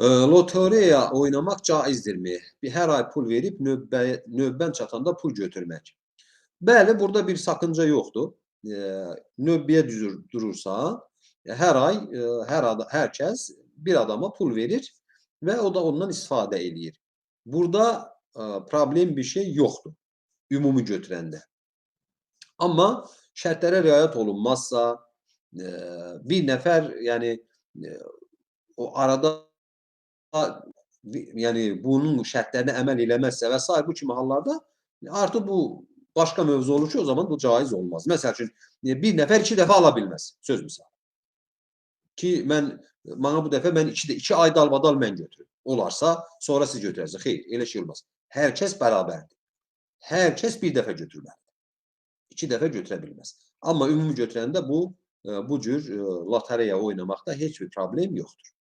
Lotereya oynamak caizdirmi? Bir her ay pul verip növbə, növbən çatanda pul götürmek. Bəli, burada bir sakınca yoktur. Ee, növbəyə düzür, durursa her ay e, her ada, herkes bir adama pul verir ve o da ondan istifadə eləyir. Burada e, problem bir şey yoktur. Ümumi götürəndə. Amma şərtlərə riayət olunmazsa, e, bir nəfər yani e, o arada yani bunun şərtlərinə əməl eləməzsə və s. bu kimi hallarda artıq bu başqa mövzu olur ki, o zaman bu caiz olmaz. Məsəl üçün e, bir nəfər iki dəfə ala bilməz. Söz misal. Ki mən bana bu dəfə mən iki, iki ay dalbadal mən götürüm. Olarsa sonra siz götürərsiniz. Xeyr, elə şey olmaz. Hər kəs bərabərdir. Hər kəs bir dəfə götürməlidir. İki dəfə götürə bilməz. Amma ümumi götürəndə bu e, bu cür e, lotereya oynamaqda heç bir problem yoxdur.